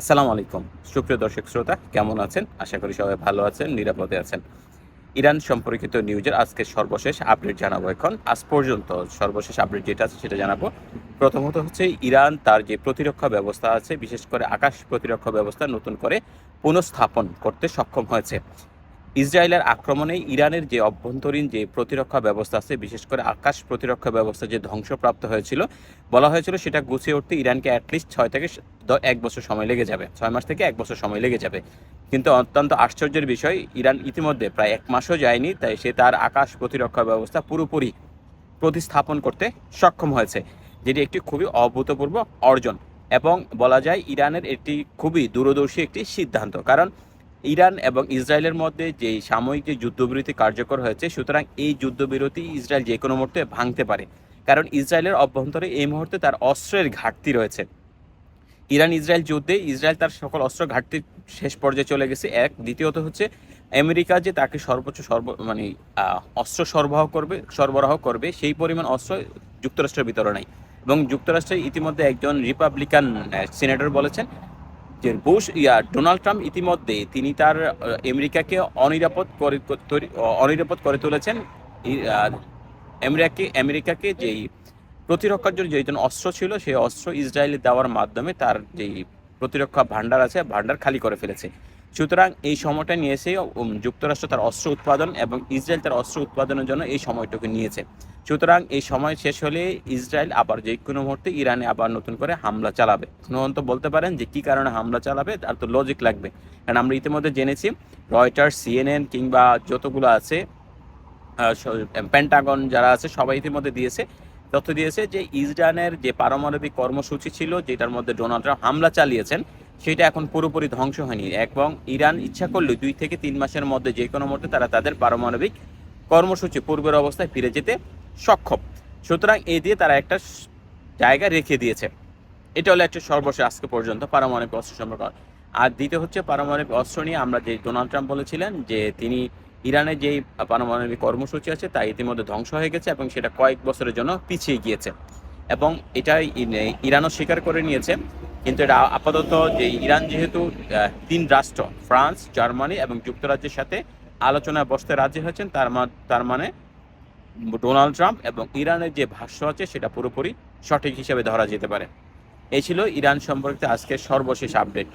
আসসালামু আলাইকুম। সুপ্রিয় দর্শক শ্রোতা, কেমন আছেন? আশা করি সবাই ভালো আছেন, নিরাপদে আছেন। ইরান সম্পর্কিত নিউজের আজকে সর্বশেষ আপডেট জানাব এখন। আজ পর্যন্ত সর্বশেষ আপডেট যেটা আছে সেটা জানাব। প্রথমত হচ্ছে, ইরান তার যে প্রতিরক্ষা ব্যবস্থা আছে, বিশেষ করে আকাশ প্রতিরক্ষা ব্যবস্থা নতুন করে পুনঃস্থাপন করতে সক্ষম হয়েছে। ইসরায়েলের আক্রমণে ইরানের যে অভ্যন্তরীণ যে প্রতিরক্ষা ব্যবস্থা আছে, বিশেষ করে আকাশ প্রতিরক্ষা ব্যবস্থা যে ধ্বংসপ্রাপ্ত হয়েছিল, বলা হয়েছিল সেটা গুছিয়ে উঠতে ইরানকে অ্যাটলিস্ট ছয় থেকে এক বছর সময় লেগে যাবে। ছয় মাস থেকে এক বছর সময় লেগে যাবে। কিন্তু অত্যন্ত আশ্চর্যের বিষয়, ইরান ইতিমধ্যে প্রায় এক মাসও যায়নি, তাই সে তার আকাশ প্রতিরক্ষা ব্যবস্থা পুরোপুরি প্রতিস্থাপন করতে সক্ষম হয়েছে, যেটি একটি খুবই অভূতপূর্ব অর্জন। এবং বলা যায়, ইরানের একটি খুবই দূরদর্শী একটি সিদ্ধান্ত। কারণ ইরান এবং ইসরায়েলের মধ্যে যে সাময়িক যে যুদ্ধবিরতি কার্যকর হয়েছে, সুতরাং এই যুদ্ধবিরতি ইসরায়েল যে কোনো মুহূর্তে ভাঙতে পারে। কারণ ইসরায়েলের অভ্যন্তরে এই মুহূর্তে তার অস্ত্রের ঘাটতি রয়েছে। ইরান ইসরায়েল যুদ্ধে ইসরায়েল তার সকল অস্ত্র ঘাটতি শেষ পর্যায়ে চলে গেছে। এক, দ্বিতীয়ত হচ্ছে আমেরিকা যে তাকে সর্বোচ্চ সর্ব মানে অস্ত্র সরবরাহ করবে সরবরাহ করবে, সেই পরিমাণ অস্ত্র যুক্তরাষ্ট্রের ভিতরে নাই। এবং যুক্তরাষ্ট্রে ইতিমধ্যে একজন রিপাবলিকান সিনেটর বলেছেন যে বুশ ইয়া ডোনাল্ড ট্রাম্প ইতিমধ্যে তিনি তার আমেরিকাকে অনিরাপদ করে অনিরাপদ করে তুলেছেন। আমেরিকাকে আমেরিকাকে যেই প্রতিরক্ষার জন্য যেই অস্ত্র ছিল, সেই অস্ত্র ইসরায়েলে দেওয়ার মাধ্যমে তার যেই প্রতিরক্ষা ভান্ডার আছে ভান্ডার খালি করে ফেলেছে। সুতরাং এই সময়টা নিয়েছে যুক্তরাষ্ট্র তার অস্ত্র উৎপাদন এবং ইসরায়েল তার অস্ত্র উৎপাদনের জন্য এই সময়টুকু নিয়েছে। সুতরাং এই সময় শেষ হলে ইসরায়েল আবার যে কোনো মুহূর্তে ইরানে আবার নতুন করে হামলা চালাবে। তো বলতে পারেন যে কি কারণে হামলা চালাবে, তার তো লজিক লাগবে। কারণ আমরা ইতিমধ্যে জেনেছি রয়টার সিএনএন কিংবা যতগুলো আছে প্যান্টাগন যারা আছে, সবাই ইতিমধ্যে দিয়েছে তথ্য দিয়েছে যে ইসরায়েলের যে পারমাণবিক কর্মসূচি ছিল, যেটার মধ্যে ডোনাল্ড ট্রাম্প হামলা চালিয়েছেন, সেটা এখন পুরোপুরি ধ্বংস হয়নি এবং ইরান ইচ্ছা করলে দুই থেকে তিন মাসের মধ্যে যে কোনো মুহূর্তে তারা তাদের পারমাণবিক কর্মসূচি পূর্বের অবস্থায় ফিরে যেতে সক্ষম। সুতরাং এই দিয়ে তারা একটা জায়গা রেখে দিয়েছে। এটা হলো একটা সর্বশেষ আজকে পর্যন্ত পারমাণবিক অস্ত্র সম্পর্ক। আর দ্বিতীয় হচ্ছে পারমাণবিক অস্ত্র নিয়ে আমরা যে ডোনাল্ড ট্রাম্প বলেছিলেন যে তিনি ইরানের যেই পারমাণবিক কর্মসূচি আছে তা ইতিমধ্যে ধ্বংস হয়ে গেছে এবং সেটা কয়েক বছরের জন্য পিছিয়ে গিয়েছে। এবং এটা ইরানও স্বীকার করে নিয়েছে। কিন্তু এটা আপাতত যে ইরান যেহেতু তিন রাষ্ট্র, ফ্রান্স, জার্মানি এবং যুক্তরাজ্যের সাথে আলোচনায় বসতে রাজি হয়েছেন, তার তার মানে ডোনাল্ড ট্রাম্প এবং ইরানের যে ভাষ্য আছে সেটা পুরোপুরি সঠিক হিসেবে ধরা যেতে পারে। এই ছিল ইরান সম্পর্কিত আজকের সর্বশেষ আপডেট।